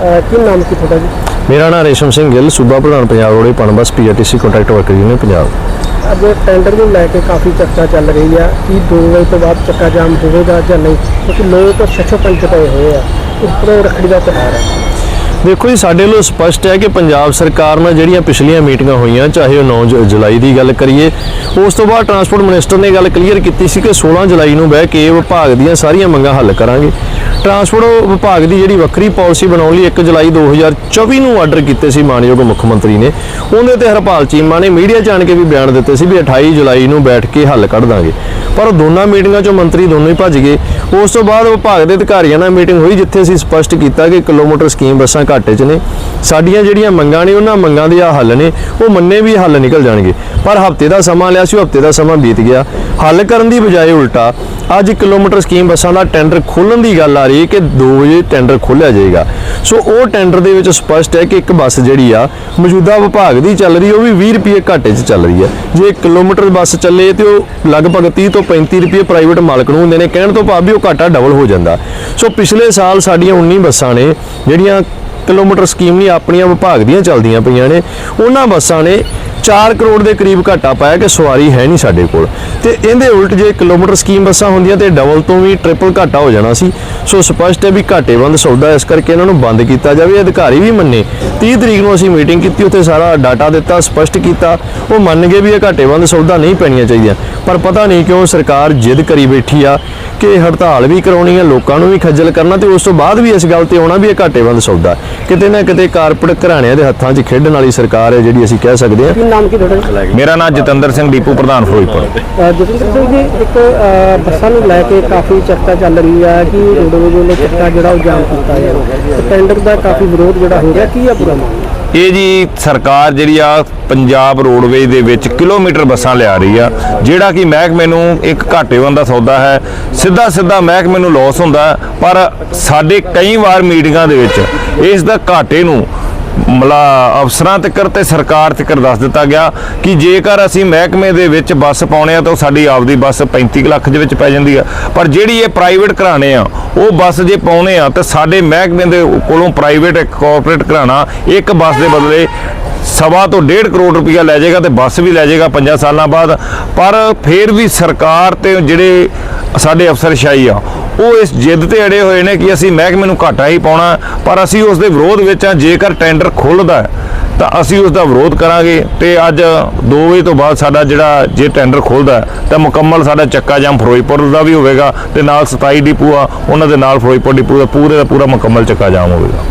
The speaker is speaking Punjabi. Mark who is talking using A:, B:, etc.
A: ਕੀ ਨਾਮ ਕੀ ਤੁਹਾਡਾ ਜੀ?
B: ਮੇਰਾ ਨਾਮ ਰੇਸ਼ਮ ਸਿੰਘ ਗਿੱਲ ਸੂਬਾ ਪ੍ਰਧਾਨ ਪੰਜਾਬ ਰੋਡੇ Punbus PRTC contract worker union Punjab.
A: ਅੱਜ ਟੈਂਡਰ ਨੂੰ ਲੈ ਕੇ ਕਾਫੀ ਚਰਚਾ ਚੱਲ ਰਹੀ ਆ ਕੀ 2 ਵਜੇ ਤੋਂ ਬਾਅਦ ਚੱਕਾ ਜਾਮ ਹੋਵੇਗਾ ਜਾਂ ਨਹੀਂ ਕਿਉਂਕਿ ਲੋਕ ਛੱਛੋ ਪੰਚ ਪਏ ਹੋਏ ਆ। ਉੱਪਰੋਂ ਰੱਖੜੀ ਦਾ ਤਿਉਹਾਰ ਹੈ
B: ਦੇਖੋ ਜੀ, ਸਾਡੇ ਲਈ ਸਪਸ਼ਟ ਹੈ ਕਿ ਪੰਜਾਬ ਸਰਕਾਰ ਨਾਲ ਜਿਹੜੀਆਂ ਪਿਛਲੀਆਂ ਮੀਟਿੰਗਾਂ ਹੋਈਆਂ, ਚਾਹੇ ਉਹ 9 ਜ- ਜੁਲਾਈ ਦੀ ਗੱਲ ਕਰੀਏ, ਉਸ ਤੋਂ ਬਾਅਦ ਟਰਾਂਸਪੋਰਟ ਮਿਨਿਸਟਰ ਨੇ ਗੱਲ ਕਲੀਅਰ ਕੀਤੀ ਸੀ ਕਿ 16 ਜੁਲਾਈ ਨੂੰ ਬਹਿ ਕੇ ਵਿਭਾਗ ਦੀਆਂ ਸਾਰੀਆਂ ਮੰਗਾਂ ਹੱਲ ਕਰਾਂਗੇ। ਟਰਾਂਸਪੋਰਟ ਵਿਭਾਗ ਦੀ ਜਿਹੜੀ ਵੱਖਰੀ ਪਾਲਿਸੀ ਬਣਾਉਣ ਲਈ 1 ਜੁਲਾਈ 2024 ਨੂੰ ਆਰਡਰ ਕੀਤੇ ਸੀ ਮਾਨਯੋਗ ਮੁੱਖ ਮੰਤਰੀ ਨੇ। ਉਹਦੇ ਤੇ ਹਰਪਾਲ ਚੀਮਾ ਨੇ ਮੀਡੀਆ 'ਚ ਆਣ ਕੇ ਵੀ ਬਿਆਨ ਦਿੱਤੇ ਸੀ ਵੀ 28 ਜੁਲਾਈ ਨੂੰ ਬੈਠ ਕੇ ਹੱਲ ਕੱਢ ਦਾਂਗੇ। ਪਰ ਦੋਨਾਂ ਮੀਟਿੰਗਾਂ 'ਚੋਂ ਮੰਤਰੀ ਦੋਨੋਂ ਹੀ ਭੱਜ ਗਏ। ਉਸ ਤੋਂ ਬਾਅਦ ਵਿਭਾਗ ਦੇ ਅਧਿਕਾਰੀਆਂ ਨਾਲ ਮੀਟਿੰਗ ਹੋਈ, ਜਿੱਥੇ ਅਸੀਂ ਸਪਸ਼ਟ ਕੀਤਾ ਕਿ ਕਿਲੋਮੀਟਰ ਸਕੀਮ ਬੱਸਾਂ ਘਾਟੇ 'ਚ ਨੇ। ਸਾਡੀਆਂ ਜਿਹੜੀਆਂ ਮੰਗਾਂ ਨੇ, ਉਹਨਾਂ ਮੰਗਾਂ ਦੇ ਆ ਹੱਲ ਨੇ। ਉਹ ਮੰਨੇ ਵੀ ਹੱਲ ਨਿਕਲ ਜਾਣਗੇ। ਪਰ ਹਫ਼ਤੇ ਦਾ ਸਮਾਂ ਲਿਆ ਸੀ, ਉਹ ਹਫ਼ਤੇ ਦਾ ਸਮਾਂ ਬੀਤ ਗਿਆ। ਹੱਲ ਕਰਨ ਦੀ ਬਜਾਏ ਉਲਟਾ, ਅੱਜ ਕਿਲੋਮੀਟਰ ਸਕੀਮ ਬੱਸਾਂ ਦਾ ਟੈਂਡਰ ਖੋਲਣ ਦੀ ਗੱਲ ਆ ਰਹੀ ਹੈ ਕਿ 2 ਵਜੇ ਟੈਂਡਰ ਖੋਲਿਆ ਜਾਏਗਾ। ਸੋ ਉਹ ਟੈਂਡਰ ਦੇ ਵਿੱਚ ਸਪਸ਼ਟ ਹੈ ਕਿ ਇੱਕ ਬੱਸ ਜਿਹੜੀ ਆ, ਮੌਜੂਦਾ ਵਿਭਾਗ ਦੀ ਚੱਲ ਰਹੀ ਉਹ ਵੀ 20 ਰੁਪਏ ਘਾਟੇ 'ਚ ਚੱਲ ਰਹੀ ਹੈ। ਜੇ ਕਿਲੋਮੀਟਰ ਬੱਸ ਚੱਲੇ ਤੇ ਉਹ ਲਗਭਗ 30 ਤੋਂ 35 ਰੁਪਏ ਪ੍ਰਾਈਵੇਟ ਮਾਲਕ ਨੂੰ ਹੁੰਦੇ ਨੇ, ਕਹਿਣ ਤੋਂ ਭਾਵ ਵੀ ਉਹ ਘਾਟਾ ਡਬਲ ਹੋ ਜਾਂਦਾ। ਸੋ ਪਿਛਲੇ ਸਾਲ ਸਾਡੀਆਂ 19 ਬੱਸਾਂ ਨੇ, ਜਿਹੜੀਆਂ ਕਿਲੋਮੀਟਰ ਸਕੀਮ ਨਹੀਂ ਆਪਣੀਆਂ ਵਿਭਾਗ ਦੀਆਂ ਚੱਲਦੀਆਂ ਪਈਆਂ ਨੇ। ਉਹਨਾਂ ਬੱਸਾਂ ਨੇ 4 ਕਰੋੜ ਦੇ ਕਰੀਬ ਘਾਟਾ ਪਾਇਆ ਕਿ ਸਵਾਰੀ ਹੈ ਨਹੀਂ ਸਾਡੇ ਕੋਲ। ਤੇ ਇਹਦੇ ਉਲਟ ਜੇ ਕਿਲੋਮੀਟਰ ਸਕੀਮ ਬੱਸਾਂ ਹੁੰਦੀਆਂ ਤੇ ਡਬਲ ਤੋਂ ਵੀ ਟ੍ਰਿਪਲ ਘਾਟਾ ਹੋ ਜਾਣਾ ਸੀ। ਸੋ ਸਪਸ਼ਟ ਹੈ ਵੀ ਘਾਟੇਬੰਦ ਸੌਦਾ ਇਸ ਕਰਕੇ ਇਹਨਾਂ ਨੂੰ ਬੰਦ ਕੀਤਾ ਜਾਵੇ। ਅਧਿਕਾਰੀ ਵੀ ਮੰਨੇ। 30 ਤਰੀਕ ਨੂੰ ਅਸੀਂ ਮੀਟਿੰਗ ਕੀਤੀ, ਉੱਥੇ ਸਾਰਾ ਡਾਟਾ ਦਿੱਤਾ, ਸਪਸ਼ਟ ਕੀਤਾ। ਉਹ ਮੰਨ ਗਏ ਵੀ ਇਹ ਘਾਟੇਬੰਦ ਸੌਦਾ ਨਹੀਂ ਪੈਣੀਆਂ ਚਾਹੀਦੀਆਂ। ਪਰ ਪਤਾ ਨਹੀਂ ਕਿਉਂ ਸਰਕਾਰ ਜਿੱਦ ਕਰੀ ਬੈਠੀ ਆ ਕਿ ਹੜਤਾਲ ਵੀ ਕਰਾਉਣੀ ਹੈ ਲੋਕਾਂ ਨੂੰ ਵੀ ਖੱਜਲ ਕਰਨਾ ਤੇ ਉਸ ਤੋਂ ਬਾਅਦ ਵੀ ਇਸ ਗੱਲ ਤੇ ਆਉਣਾ ਵੀ ਇਹ ਘਾਟੇਬੰਦ ਸੌਦਾ। ਕਿਤੇ ਨਾ ਕਿਤੇ ਕਾਰਪੋਰੇਟ ਘਰਾਣਿਆਂ ਦੇ ਹੱਥਾਂ 'ਚ ਖੇਡਣ ਵਾਲੀ ਸਰਕਾਰ ਹੈ ਜਿਹੜੀ ਅਸੀਂ ਕਹਿ ਸਕਦੇ ਹਾਂ।
A: ਨਾਮ ਕੀ ਤੁਹਾਡਾ? ਜੀ?
C: ਮੇਰਾ ਨਾਮ ਜਤਿੰਦਰ ਸਿੰਘ ਡੀਪੂ ਪ੍ਰਧਾਨ ਫਿਰੋਜ਼ਪੁਰ।
A: ਜਤਿੰਦਰ ਸਿੰਘ ਜੀ ਇੱਕ ਬੱਸਾਂ ਨੂੰ ਲੈ ਕੇ ਕਾਫੀ ਚਰਚਾ ਚੱਲ ਰਹੀ ਆ ਕਿ ਰੋਡਵੇਜ਼ ਵੱਲੋਂ ਚੱਕਾ ਜਿਹੜਾ ਉਹ ਜਾਮ ਕੀਤਾ ਗਿਆ। ਟੈਂਡਰ ਦਾ ਕਾਫੀ ਵਿਰੋਧ ਜਿਹੜਾ ਹੋ ਰਿਹਾ ਕੀ ਆ ਪੂਰਾ ਮਾਮਲਾ?
C: ਇਹ ਜੀ ਸਰਕਾਰ ਜਿਹੜੀ ਆ ਪੰਜਾਬ ਰੋਡਵੇਜ਼ ਦੇ ਵਿੱਚ ਕਿਲੋਮੀਟਰ ਬੱਸਾਂ ਲਿਆ ਰਹੀ ਆ ਜਿਹੜਾ ਕਿ ਮਹਿਕਮੇ ਨੂੰ ਇੱਕ ਘਾਟੇਵੰਦ ਦਾ ਸੌਦਾ ਹੈ। ਸਿੱਧਾ ਸਿੱਧਾ ਮਹਿਕਮੇ ਨੂੰ ਲਾਸ ਹੁੰਦਾ ਹੈ, ਪਰ ਸਾਡੇ ਕਈ ਵਾਰ ਮੀਟਿੰਗਾਂ ਦੇ ਵਿੱਚ ਇਸ ਦਾ ਘਾਟੇ ਨੂੰ ਮਲਾ ਅਫਸਰਾਂ ਤੱਕਰ ਤੇ ਸਰਕਾਰ ਤੱਕਰ ਦੱਸ ਦਿੱਤਾ ਗਿਆ ਕਿ ਜੇਕਰ ਅਸੀਂ ਮਹਿਕਮੇ ਦੇ ਵਿੱਚ ਬੱਸ ਪਾਉਣੇ ਆ ਤਾਂ ਉਹ ਸਾਡੀ ਆਪਦੀ ਬੱਸ 35 ਕੁ ਲੱਖ ਦੇ ਵਿੱਚ ਪੈ ਜਾਂਦੀ ਆ। ਪਰ ਜਿਹੜੀ ਇਹ ਪ੍ਰਾਈਵੇਟ ਘਰਾਣੇ ਆ, ਉਹ ਬੱਸ ਜੇ ਪਾਉਣੇ ਆ ਤਾਂ ਸਾਡੇ ਮਹਿਕਮੇ ਦੇ ਕੋਲੋਂ ਪ੍ਰਾਈਵੇਟ ਕਾਰਪੋਰੇਟ ਘਰਾਣਾ ਇੱਕ ਬੱਸ ਦੇ ਬਦਲੇ ਸਵਾ ਤੋਂ 1.5 ਕਰੋੜ ਰੁਪਇਆ ਲੈ ਜਾਏਗਾ ਤੇ ਬੱਸ ਵੀ ਲੈ ਜਾਏਗਾ 5 ਸਾਲਾਂ ਬਾਅਦ। ਪਰ ਫਿਰ ਵੀ ਸਰਕਾਰ ਤੇ ਜਿਹੜੇ ਸਾਡੇ ਅਫਸਰਸ਼ਾਹੀ ਆ ਉਹ ਇਸ ਜਿੱਦ ਤੇ ਅੜੇ ਹੋਏ ਨੇ ਕਿ ਅਸੀਂ ਮਹਿਕਮੇ ਨੂੰ ਘਾਟਾ ਹੀ ਪਾਉਣਾ, ਪਰ ਅਸੀਂ ਉਸ ਦੇ ਵਿਰੋਧ ਵਿੱਚ ਆ ਜੇਕਰ ਟੈਂਡਰ ਖੁੱਲਦਾ ਤਾਂ ਅਸੀਂ ਉਸ ਦਾ ਵਿਰੋਧ ਕਰਾਂਗੇ। ਤੇ ਅੱਜ 2 ਵਜੇ ਤੋਂ ਬਾਅਦ ਸਾਡਾ ਜਿਹੜਾ ਜੇ ਟੈਂਡਰ ਖੁੱਲਦਾ ਤਾਂ ਮੁਕੰਮਲ ਸਾਡਾ ਚੱਕਾ ਜਾਮ ਫਿਰੋਜ਼ਪੁਰ ਦਾ ਵੀ ਹੋਵੇਗਾ ਤੇ ਨਾਲ 27 ਡਿਪੂ ਆ, ਉਹਨਾਂ ਦੇ ਨਾਲ ਫਿਰੋਜ਼ਪੁਰ ਡਿਪੂ ਦਾ ਪੂਰੇ ਦਾ ਪੂਰਾ ਮੁਕੰਮਲ ਚੱਕਾ ਜਾਮ ਹੋਵੇਗਾ।